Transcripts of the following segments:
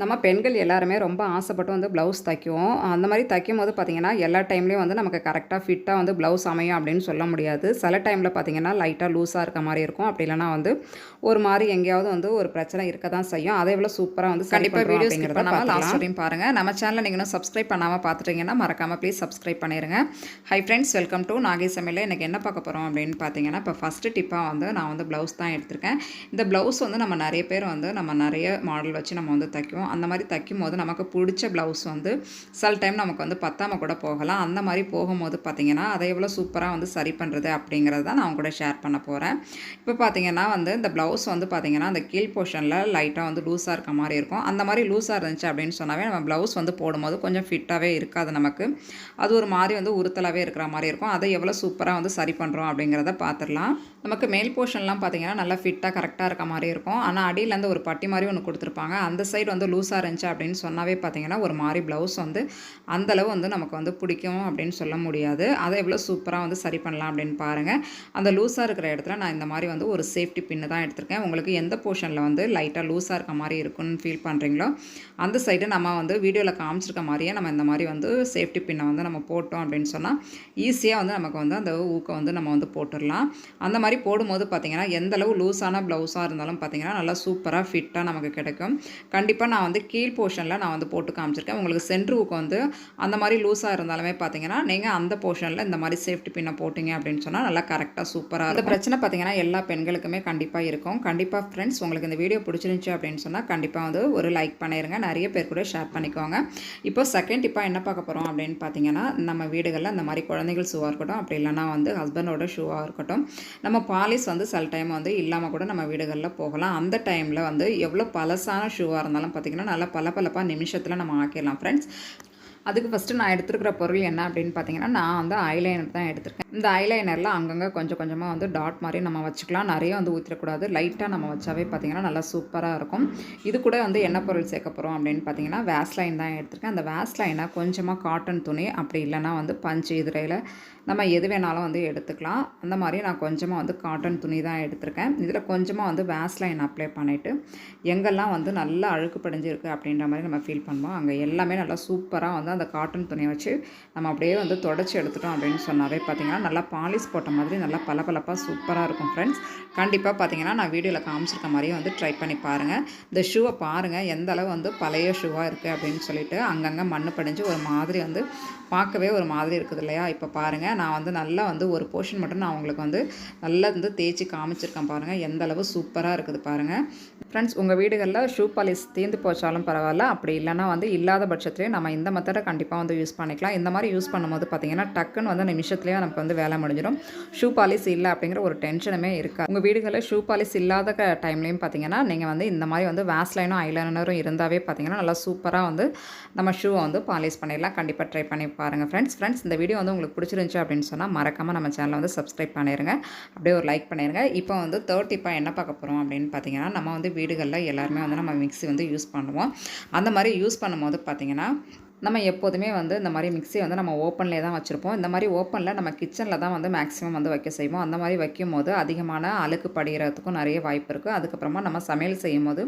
நம்ம பெண்கள் எல்லாருமே ரொம்ப ஆசைப்பட்டு வந்து ப்ளவுஸ் தைக்குவோம். அந்த மாதிரி தைக்கும் போது பார்த்திங்கன்னா எல்லா டைம்லேயும் வந்து நமக்கு கரெக்டாக ஃபிட்டாக வந்து ப்ளவுஸ் அமையும் அப்படின்னு சொல்ல முடியாது. சில டைமில் பார்த்திங்கன்னா லைட்டாக லூஸாக இருக்க மாதிரி இருக்கும். அப்படி இல்லைனா வந்து ஒரு மாதிரி எங்கேயாவது வந்து ஒரு பிரச்சனை இருக்க தான் செய்யும். அதே போல் சூப்பராக வந்து கண்டிப்பாக வீடியோ ஸ்கிப் பண்ணாமல் லாஸ்ட் வரையும் பாருங்கள் நம்ம சேனலை நீங்கள் சப்ஸ்கிரைப் பண்ணாமல் பார்த்துட்டீங்கன்னா மறக்காமல் ப்ளீஸ் சப்ஸ்கிரைப் பண்ணிடுங்க hi friends welcome to Nagai சமையல் எனக்கு என்ன பார்க்க போகிறோம் அப்படின்னு பார்த்தீங்கன்னா இப்போ ஃபஸ்ட்டு டிப்பாக வந்து நான் வந்து ப்ளவுஸ் தான் எடுத்திருக்கேன். இந்த ப்ளவுஸ் வந்து நம்ம நிறைய பேர் வந்து நம்ம நிறைய மாடல் வச்சு நம்ம வந்து தைக்குவோம். அந்த மாதிரி தைக்கும் போது நமக்கு பிடிச்ச ப்ளவுஸ் வந்து சில டைம் நமக்கு வந்து பத்தாமல் கூட போகலாம். அந்த மாதிரி போகும்போது பார்த்திங்கன்னா அதை எவ்வளோ சூப்பராக வந்து சரி பண்ணுறது அப்படிங்கிறது தான் நான் கூட ஷேர் பண்ண போகிறேன் இப்போ பார்த்திங்கன்னா வந்து இந்த ப்ளவுஸ் வந்து பார்த்திங்கன்னா அந்த கீழ் போர்ஷனில் லைட்டாக வந்து லூஸாக இருக்க மாதிரி இருக்கும். அந்த மாதிரி லூஸாக இருந்துச்சு அப்படின்னு சொன்னாவே நம்ம ப்ளவுஸ் வந்து போடும்போது கொஞ்சம் ஃபிட்டாகவே இருக்காது நமக்கு. அது ஒரு மாதிரி வந்து உறுத்தலாகவே இருக்கிற மாதிரி இருக்கும். அதை எவ்வளோ சூப்பராக வந்து சரி பண்ணுறோம் அப்படிங்கிறத பார்த்துடலாம் நமக்கு மேல் போர்ஷன்லாம் பார்த்திங்கன்னா நல்லா ஃபிட்டாக கரெக்டாக இருக்க மாதிரி இருக்கும். ஆனால் அடியிலேருந்து ஒரு பட்டி மாதிரி ஒன்று கொடுத்துருப்பாங்க. அந்த சைடு வந்து லூஸாக இருந்துச்சு அப்படின்னு சொன்னாவே பார்த்திங்கன்னா ஒரு மாதிரி ப்ளவுஸ் வந்து அந்தளவு வந்து நமக்கு வந்து பிடிக்கும் அப்படின்னு சொல்ல முடியாது. அதை எவ்வளோ சூப்பராக வந்து சரி பண்ணலாம் அப்படின்னு பாருங்கள் அந்த லூஸாக இருக்கிற இடத்துல நான் இந்த மாதிரி வந்து ஒரு சேஃப்டி பின்னு தான் எடுத்திருக்கேன். உங்களுக்கு எந்த போர்ஷனில் வந்து லைட்டாக லூஸாக இருக்க மாதிரி இருக்குன்னு ஃபீல் பண்ணுறீங்களோ அந்த சைடு நம்ம வந்து வீடியோவில் காமிச்சிருக்க மாதிரியே நம்ம இந்த மாதிரி வந்து சேஃப்டி பின்னை வந்து நம்ம போட்டோம் அப்படின்னு சொன்னால் ஈஸியாக வந்து நமக்கு வந்து அந்த ஊக்கம் வந்து நம்ம வந்து போட்டுடலாம் அந்த மாதிரி போடும்போது பார்த்திங்கன்னா எந்தளவு லூஸான ப்ளவுஸாக இருந்தாலும் பார்த்திங்கன்னா நல்லா சூப்பராக ஃபிட்டாக நமக்கு கிடைக்கும். கண்டிப்பாக நான் வந்து கீழ் போர்ஷனில் நான் வந்து போட்டு காமிச்சிருக்கேன். உங்களுக்கு சென்ட்ரு ஊக்கு வந்து அந்த மாதிரி லூஸாக இருந்தாலுமே பார்த்தீங்கன்னா நீங்கள் அந்த போர்ஷனில் இந்த மாதிரி சேஃப்டி பின்னை போட்டிங்க அப்படின்னு சொன்னால் நல்லா கரெக்டாக சூப்பராக அந்த பிரச்சனை பார்த்தீங்கன்னா எல்லா பெண்களுக்குமே கண்டிப்பாக இருக்கும். கண்டிப்பாக ஃப்ரெண்ட்ஸ் உங்களுக்கு இந்த வீடியோ பிடிச்சிருந்துச்சி அப்படின்னு சொன்னால் கண்டிப்பாக வந்து ஒரு லைக் பண்ணிடுங்க நிறைய பேர் கூட ஷேர் பண்ணிக்கோங்க. இப்போ செகண்ட் இப்போ என்ன பார்க்க போகிறோம் அப்படின்னு பார்த்தீங்கன்னா நம்ம வீடுகளில் இந்த மாதிரி குழந்தைகள் ஷூவாக இருக்கட்டும் அப்படி இல்லைனா வந்து ஹஸ்பண்டோட ஷூவாக இருக்கட்டும் நம்ம பாலிஸ் வந்து சில டைம் வந்து இல்லாமல் கூட நம்ம வீடுகளில் போகலாம். அந்த டைமில் வந்து எவ்வளோ பழசான ஷூவாக இருந்தாலும் பார்த்திங்கன்னா நல்லா பளபளப்பாக நிமிஷத்தில் நம்ம ஆக்கிடலாம் ஃப்ரெண்ட்ஸ் அதுக்கு ஃபஸ்ட்டு நான் எடுத்துருக்கிற பொருள் என்ன அப்படின்னு பார்த்தீங்கன்னா நான் வந்து ஐலைனர் தான் எடுத்திருக்கேன். இந்த ஐலைனரில் அங்கங்கே கொஞ்சம் கொஞ்சமாக வந்து டாட் மாதிரி நம்ம வச்சுக்கலாம். நிறைய வந்து ஊற்றிடக்கூடாது லைட்டாக நம்ம வச்சாவே பார்த்தீங்கன்னா நல்லா சூப்பராக இருக்கும். இது கூட வந்து என்ன பொருள் சேர்க்க போகிறோம் அப்படின்னு பார்த்தீங்கன்னா வேஸ்லைன் தான் எடுத்திருக்கேன். அந்த வேஸ்லைனை கொஞ்சமாக காட்டன் துணி அப்படி இல்லைனா வந்து பஞ்சு இதில் நம்ம எது வேணாலும் வந்து எடுத்துக்கலாம். அந்த மாதிரி நான் கொஞ்சமாக வந்து காட்டன் துணி தான் எடுத்திருக்கேன். இதில் கொஞ்சமாக வந்து வேஸ்லைன் அப்ளை பண்ணிவிட்டு எங்கெல்லாம் வந்து நல்லா அழுக்கு படிஞ்சிருக்கு அப்படின்ற மாதிரி நம்ம ஃபீல் பண்ணுவோம். அங்கே எல்லாமே நல்லா சூப்பராக வந்து அந்த காட்டன் துணியை வச்சு நம்ம அப்படியே வந்து தொடச்சி எடுத்துட்டோம் அப்படின்னு சொன்னாவே பார்த்தீங்கன்னா நல்லா பாலிஷ் போட்ட மாதிரி நல்லா பளபளப்பாக சூப்பராக இருக்கும் ஃப்ரெண்ட்ஸ் கண்டிப்பாக பார்த்தீங்கன்னா நான் வீடியோவில் காமிச்சிருக்க மாதிரியே வந்து ட்ரை பண்ணி பாருங்கள் இந்த ஷூவை பாருங்கள் எந்த அளவு வந்து பழைய ஷூவாக இருக்குது அப்படின்னு சொல்லிட்டு அங்கங்கே மண் படிஞ்சு ஒரு மாதிரி வந்து பார்க்கவே ஒரு மாதிரி இருக்குது இல்லையா? இப்போ பாருங்கள் நான் வந்து நல்லா வந்து ஒரு போர்ஷன் மட்டும் நான் உங்களுக்கு வந்து நல்லா வந்து தேய்ச்சி காமிச்சிருக்கேன் பாருங்கள் எந்த அளவு சூப்பராக இருக்குது பாருங்கள் ஃப்ரெண்ட்ஸ் உங்கள் வீடுகளில் ஷூ பாலிஸ் தீர்ந்து போச்சாலும் பரவாயில்ல. அப்படி இல்லைனா வந்து இல்லாத பட்சத்துலேயே நம்ம இந்த மெத்தடை கண்டிப்பாக வந்து யூஸ் பண்ணிக்கலாம். இந்த மாதிரி யூஸ் பண்ணும்போது பார்த்தீங்கன்னா டக்குன்னு வந்து நிமிஷத்துலேயே நமக்கு வந்து வேலை முடிஞ்சிடும். ஷூ பாலிஸ் இல்லை அப்படிங்கிற ஒரு டென்ஷனுமே இருக்கா உங்கள் வீடுகளில் ஷூ பாலிஸ் இல்லாத டைம்லேயும் பார்த்தீங்கன்னா நீங்கள் வந்து இந்த மாதிரி வந்து வேஸ்லைனும் ஐலைனரும் இருந்தாவே பார்த்தீங்கன்னா நல்லா சூப்பராக வந்து நம்ம ஷூவை வந்து பாலிஷ் பண்ணிடலாம். கண்டிப்பாக ட்ரை பண்ணி பாருங்கள் ஃப்ரெண்ட்ஸ் ஃப்ரெண்ட்ஸ் இந்த வீடியோ வந்து உங்களுக்கு பிடிச்சிருந்துச்சு அப்படின்னு சொன்னால் மறக்காமல் நம்ம சேனலை வந்து சப்ஸ்கிரைப் பண்ணிடுங்க அப்படியே ஒரு லைக் பண்ணிடுங்க இப்போ வந்து தேர்ட் இப்போ என்ன பார்க்க போகிறோம் அப்படின்னு பார்த்தீங்கன்னா நம்ம வந்து வீடுகளில் எல்லாருமே வந்து நம்ம மிக்ஸி வந்து யூஸ் பண்ணுவோம். அந்த மாதிரி யூஸ் பண்ணும்போது பார்த்திங்கன்னா நம்ம எப்போதுமே வந்து இந்த மாதிரி மிக்சி வந்து நம்ம ஓப்பன்லேயே தான் வச்சுருப்போம். இந்த மாதிரி ஓப்பனில் நம்ம கிச்சனில் தான் வந்து மேக்ஸிமம் வந்து வைக்க செய்வோம். அந்த மாதிரி வைக்கும் போது அதிகமான அழுக்கு படிகிறதுக்கும் நிறைய வாய்ப்பு இருக்குது அதுக்கப்புறமா நம்ம சமையல் செய்யும் போது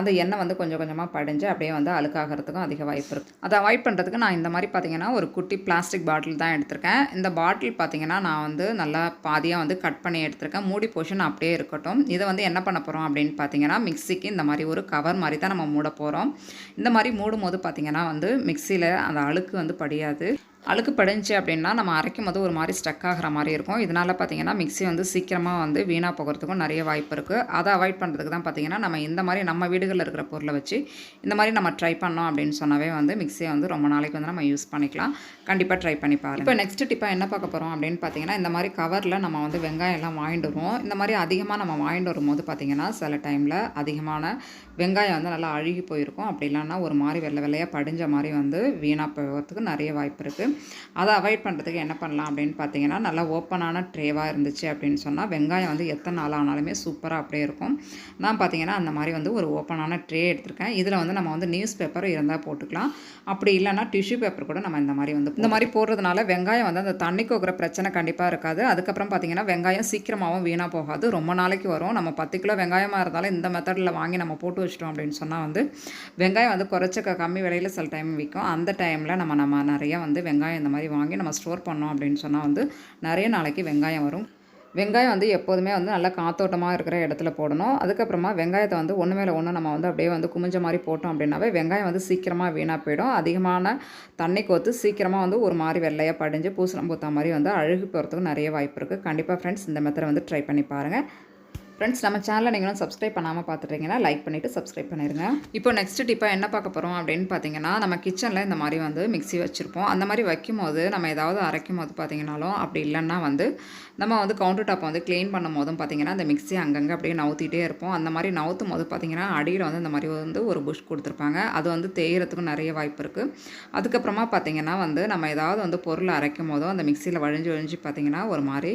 அந்த எண்ணெய் வந்து கொஞ்சம் கொஞ்சமாக படிஞ்சு அப்படியே வந்து அழுக்காகிறதுக்கும் அதிக வாய்ப்பு இருக்குது அதை அவாய்ட் பண்ணுறதுக்கு நான் இந்த மாதிரி பார்த்திங்கன்னா ஒரு குட்டி பிளாஸ்டிக் பாட்டில் தான் எடுத்திருக்கேன். இந்த பாட்டில் பார்த்திங்கன்னா நான் வந்து நல்லா பாதியாக வந்து கட் பண்ணி எடுத்திருக்கேன். மூடி போர்ஷன் அப்படியே இருக்கட்டும். இதை வந்து என்ன பண்ண போகிறோம் அப்படின்னு பார்த்தீங்கன்னா மிக்ஸிக்கு இந்த மாதிரி ஒரு கவர் மாதிரி தான் நம்ம மூட போகிறோம் இந்த மாதிரி மூடும் போது பார்த்திங்கன்னா வந்து மிக்ஸி மிக்சியில் அந்த அழுக்கு வந்து படியாது. அழுக்கு படிஞ்சு அப்படின்னா நம்ம அரைக்கும் போது ஒரு மாதிரி ஸ்டக் ஆகிற மாதிரி இருக்கும். இதனால் பார்த்திங்கன்னா மிக்ஸி வந்து சீக்கிரமாக வந்து வீணாக போகிறதுக்கும் நிறைய வாய்ப்பு இருக்குது அதை அவாய்ட் பண்ணுறதுக்கு தான் பார்த்திங்கன்னா நம்ம இந்த மாதிரி நம்ம வீடுகளில் இருக்கிற பொருளை வச்சு இந்த மாதிரி நம்ம ட்ரை பண்ணோம் அப்படின்னு சொன்னாவே வந்து மிக்ஸியை வந்து ரொம்ப நாளைக்கு வந்து நம்ம யூஸ் பண்ணிக்கலாம். கண்டிப்பாக ட்ரை பண்ணி பாருங்கள் இப்போ நெக்ஸ்ட் டிப்பாக என்ன பார்க்க போகிறோம் அப்படின்னு பார்த்தீங்கன்னா இந்த மாதிரி கவரில் நம்ம வந்து வெங்காயம் எல்லாம் வாங்கிட்டு வருவோம். இந்த மாதிரி அதிகமாக நம்ம வாங்கிட்டு வரும்போது பார்த்திங்கன்னா சில டைமில் அதிகமான வெங்காயம் வந்து நல்லா அழுகி போயிருக்கும். அப்படி இல்லைன்னா ஒரு மாதிரி வெள்ளை வெள்ளையாக படிஞ்ச மாதிரி வந்து வீணாக போகிறதுக்கு நிறைய வாய்ப்பு இருக்குது அதை அவாய்ட் பண்ணுறதுக்கு என்ன பண்ணலாம் அப்படின்னு பார்த்தீங்கன்னா நல்லா ஓப்பனான ட்ரேவாக இருந்துச்சு அப்படின்னு சொன்னால் வெங்காயம் வந்து எத்தனை நாள் ஆனாலுமே சூப்பராக அப்படியே இருக்கும். நான் பார்த்தீங்கன்னா அந்த மாதிரி வந்து ஒரு ஓப்பனான ட்ரே எடுத்திருக்கேன். இதில் வந்து நம்ம வந்து நியூஸ் பேப்பர் இருந்தால் போட்டுக்கலாம். அப்படி இல்லைன்னா டிஷ்யூ பேப்பர் கூட நம்ம இந்த மாதிரி வந்து இந்த மாதிரி போடுறதுனால வெங்காயம் வந்து அந்த தண்ணி கோக்குற பிரச்சனை கண்டிப்பாக இருக்காது. அதுக்கப்புறம் பார்த்தீங்கன்னா வெங்காயம் சீக்கிரமாகவும் வீணாக போகாது. ரொம்ப நாளைக்கு வரும். நம்ம பத்து கிலோ வெங்காயமாக இருந்தாலும் இந்த மெத்தடில் வாங்கி நம்ம போட்டு வச்சிட்டோம் அப்படின்னு சொன்னால் வந்து வெங்காயம் வந்து குறைச்ச கம்மி விலையில் சில டைம் விற்கும் அந்த டைமில் நம்ம நம்ம நிறைய வந்து வெங்காயம் வெங்காயம் இந்த மாதிரி வாங்கி நம்ம ஸ்டோர் பண்ணோம் அப்படின்னு சொன்னால் வந்து நிறைய நாளைக்கு வெங்காயம் வரும். வெங்காயம் வந்து எப்போதுமே வந்து நல்லா காத்தோட்டமாக இருக்கிற இடத்துல போடணும். அதுக்கப்புறமா வெங்காயத்தை வந்து ஒன்று மேலே ஒன்று நம்ம வந்து அப்படியே வந்து குமிஞ்ச மாதிரி போட்டோம் அப்படின்னாவே வெங்காயம் வந்து சீக்கிரமாக வீணாக போயிடும். அதிகமான தண்ணி கோத்து சீக்கிரமாக வந்து ஒரு மாதிரி வெள்ளையாக படிஞ்சு பூசணம் பூத்தா மாதிரி வந்து அழுகி போகிறதுக்கு நிறைய வாய்ப்பு இருக்குது கண்டிப்பாக ஃப்ரெண்ட்ஸ் இந்த மெத்தடை வந்து ட்ரை பண்ணி பாருங்கள் ஃப்ரெண்ட்ஸ் நம்ம சேனலை நீங்களும் சப்ஸ்கிரைப் பண்ணாமல் பார்த்துட்டீங்கன்னா லைக் பண்ணிவிட்டு சப்ஸ்கிரைப் பண்ணிடுங்க இப்போ நெக்ஸ்ட் டிப்பாக என்ன பார்க்க போகிறோம் அப்படின்னு பார்த்தீங்கன்னா நம்ம கிச்சனில் இந்த மாதிரி வந்து மிக்ஸி வச்சுருப்போம். அந்த மாதிரி வைக்கும் போது நம்ம ஏதாவது அரைக்கும் போது பார்த்தீங்கனாலும் அப்படி இல்லைன்னா வந்து நம்ம வந்து கவுண்டர் டாப்பை வந்து க்ளீன் பண்ணும் போதும் பார்த்தீங்கன்னா அந்த மிக்ஸி அங்கங்கே அப்படியே நவுத்திட்டே இருப்போம். அந்த மாதிரி நவுத்தும் போது பார்த்தீங்கன்னா அடியில் வந்து இந்த மாதிரி வந்து ஒரு புஷ் கொடுத்துருப்பாங்க. அது வந்து தேயறதுக்கும் நிறைய வாய்ப்பு இருக்குது அதுக்கப்புறமா பார்த்தீங்கன்னா வந்து நம்ம ஏதாவது வந்து பொருள் அரைக்கும் போதும் அந்த மிக்சியில் வழிஞ்சு வழிஞ்சு பார்த்தீங்கன்னா ஒரு மாதிரி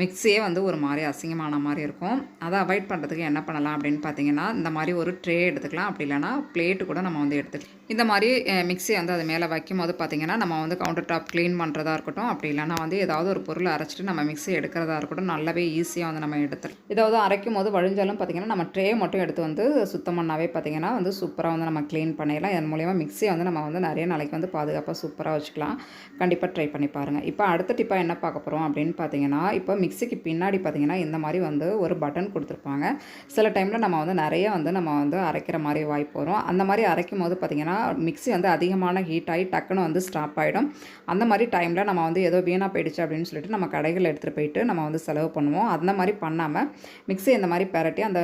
மிக்ஸியே வந்து ஒரு மாதிரி அசிங்கமான மாதிரி இருக்கும். அதை அவாய்ட் பண்ணுறதுக்கு என்ன பண்ணலாம் அப்படின்னு பார்த்தீங்கன்னா இந்த மாதிரி ஒரு ட்ரே எடுத்துக்கலாம். அப்படி இல்லைனா பிளேட்டு கூட நம்ம வந்து எடுத்துக்கலாம். இந்த மாதிரி மிக்சி வந்து அது மேலே வைக்கும் போது பார்த்தீங்கன்னா நம்ம வந்து கவுண்டர் டாப் க்ளீன் பண்ணுறதா இருக்கட்டும். அப்படி இல்லைனா வந்து ஏதாவது ஒரு பொருளை அரைச்சிட்டு நம்ம மிக்ஸி எடுக்கிறதா இருக்கட்டும். நல்லாவே ஈஸியாக வந்து நம்ம எடுத்துடலாம் ஏதாவது அரைக்கும் போது வழிஞ்சாலும் பார்த்தீங்கன்னா நம்ம ட்ரே மட்டும் எடுத்து வந்து சுத்தம் பண்ணாவே பார்த்தீங்கன்னா வந்து சூப்பராக வந்து நம்ம க்ளீன் பண்ணிடலாம். இதன் மூலிமா மிக்ஸியை வந்து நம்ம வந்து நிறைய நாளைக்கு வந்து பாதுகாப்பாக சூப்பராக வச்சுக்கலாம். கண்டிப்பாக ட்ரை பண்ணி பாருங்கள் இப்போ அடுத்த டிப்பாக என்ன பார்க்க போகிறோம் அப்படின்னு பார்த்தீங்கன்னா இப்போ மிக்ஸிக்கு பின்னாடி பார்த்திங்கன்னா இந்த மாதிரி வந்து ஒரு பட்டன் கொடுத்துருப்பாங்க. சில டைமில் நம்ம வந்து நிறைய வந்து நம்ம வந்து அரைக்கிற மாதிரி வாய்ப்பு வரும். அந்த மாதிரி அரைக்கும் போது பார்த்திங்கன்னா மிக்ஸி வந்து அதிகமான ஹீட் ஆகி டக்குன்னு வந்து ஸ்டாப் ஆகிடும் அந்த மாதிரி டைமில் நம்ம வந்து ஏதோ வீணாக போயிடுச்சு அப்படின்னு சொல்லிட்டு நம்ம கடைகள் எடுத்துகிட்டு போயிட்டு நம்ம வந்து செலவு பண்ணுவோம். அந்த மாதிரி பண்ணாமல் மிக்சி இந்த மாதிரி பரட்டி அந்த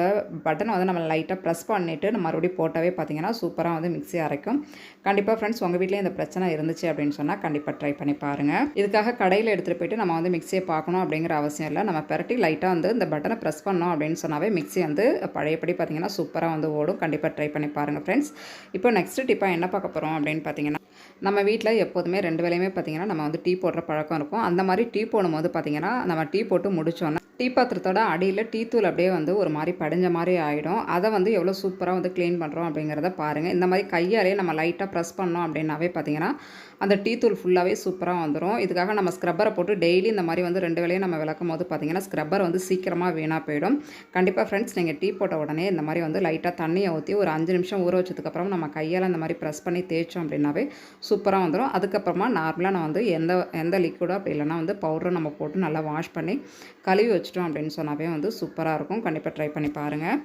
பட்டனை வந்து நம்ம லைட்டாக ப்ரெஸ் பண்ணிவிட்டு நம்ம மறுபடியும் போட்டாவே பார்த்தீங்கன்னா சூப்பராக வந்து மிக்ஸி அரைக்கும். கண்டிப்பாக ஃப்ரெண்ட்ஸ் உங்கள் வீட்டில் இந்த பிரச்சனை இருந்துச்சு அப்படின்னு சொன்னால் கண்டிப்பாக ட்ரை பண்ணி பாருங்கள் இதுக்காக கடையில் எடுத்துகிட்டு போயிட்டு நம்ம வந்து மிக்ஸியை பார்க்கணும் அப்படிங்கிற அவசியம் இல்லை. நம்ம பெரட்டி லைட்டாக வந்து இந்த பட்டனை ப்ரெஸ் பண்ணோம் அப்படின்னு சொன்னாவே மிக்சி வந்து பழையபடி பார்த்தீங்கன்னா சூப்பராக வந்து ஓடும். கண்டிப்பாக ட்ரை பண்ணி பாருங்கள் ஃப்ரெண்ட்ஸ் இப்போ நெக்ஸ்ட் குறிப்பாக என்ன பார்க்க போகிறோம் அப்படின்னு பார்த்தீங்கன்னா நம்ம வீட்டில் எப்போதுமே ரெண்டு வேலையுமே பார்த்தீங்கன்னா நம்ம வந்து டீ போடுற பழக்கம் இருக்கும். அந்த மாதிரி டீ போடும்போது பார்த்தீங்கன்னா நம்ம டீ போட்டு முடித்தோன்னா டீ பாத்திரத்தோட அடியில் டீ தூள் அப்படியே வந்து ஒரு மாதிரி படிஞ்ச மாதிரி ஆகிடும் அதை வந்து எவ்வளோ சூப்பராக வந்து க்ளீன் பண்ணுறோம் அப்படிங்கிறத பாருங்கள் இந்த மாதிரி கையாலே நம்ம லைட்டாக ப்ரெஸ் பண்ணோம் அப்படின்னாவே பார்த்தீங்கன்னா அந்த டீ தூள் ஃபுல்லாகவே சூப்பராக வந்துடும் இதுக்காக நம்ம ஸ்க்ரப்பரை போட்டு டெய்லி இந்த மாதிரி வந்து ரெண்டு வேலையும் நம்ம விளக்கும் போது பார்த்தீங்கன்னா ஸ்க்ரப்பர் வந்து சீக்கிரமாக வீணாக போயிடும். கண்டிப்பாக ஃப்ரெண்ட்ஸ் நீங்கள் டீ போட்ட உடனே இந்த மாதிரி வந்து லைட்டாக தண்ணியை ஊற்றி ஒரு அஞ்சு நிமிஷம் ஊற வச்சதுக்கப்புறம் நம்ம கையால் இந்த மாதிரி ப்ரெஸ் பண்ணி தேய்ச்சோம் அப்படின்னாவே சூப்பராக வந்துடும் அதுக்கப்புறமா நார்மலாக நான் வந்து எந்த எந்த லிக்விடோ அப்படி இல்லைனா வந்து பவுடரும் நம்ம போட்டு நல்லா வாஷ் பண்ணி கழுவி வச்சிட்டோம் அப்படின்னு சொன்னாவே வந்து சூப்பராக இருக்கும். கண்டிப்பாக ட்ரை பண்ணி பாருங்கள்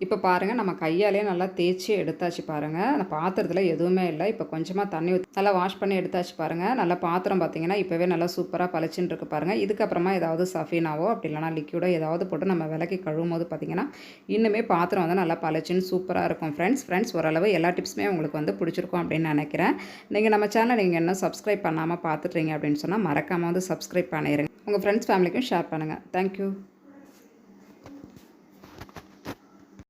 இப்போ பாருங்கள் நம்ம கையாலே நல்லா தேய்ச்சி எடுத்தாச்சு பாருங்கள் அந்த பாத்திரத்தில் எதுவுமே இல்லை. இப்போ கொஞ்சமாக தண்ணி நல்லா வாஷ் பண்ணி எடுத்தாச்சு பாருங்கள் நல்லா பாத்திரம் பார்த்தீங்கன்னா இப்போவே நல்லா சூப்பராக பளிச்சுன்னு இருக்கு பாருங்கள் இதுக்கப்புறமா ஏதாவது சஃபீனாவோ அப்படி இல்லைனா லிக்யூடோ ஏதாவது போட்டு நம்ம விளக்கி கழுவும் போது பார்த்தீங்கன்னா இன்னுமே பாத்திரம் வந்து நல்லா பளிச்சுன்னு சூப்பராக இருக்கும் ஃப்ரெண்ட்ஸ் ஃப்ரெண்ட்ஸ் ஓரளவு எல்லா டிப்ஸுமே உங்களுக்கு வந்து பிடிச்சிருக்கும் அப்படின்னு நினைக்கிறேன். நீங்கள் நம்ம சேனலை நீங்கள் இன்னும் சப்ஸ்கிரைப் பண்ணாமல் பார்த்துட்றீங்க அப்படின்னு சொன்னால் மறக்காமல் வந்து சப்ஸ்கிரைப் பண்ணிடுங்க உங்கள் ஃப்ரெண்ட்ஸ் ஃபேமிலிக்கும் ஷேர் பண்ணுங்கள் தேங்க்யூ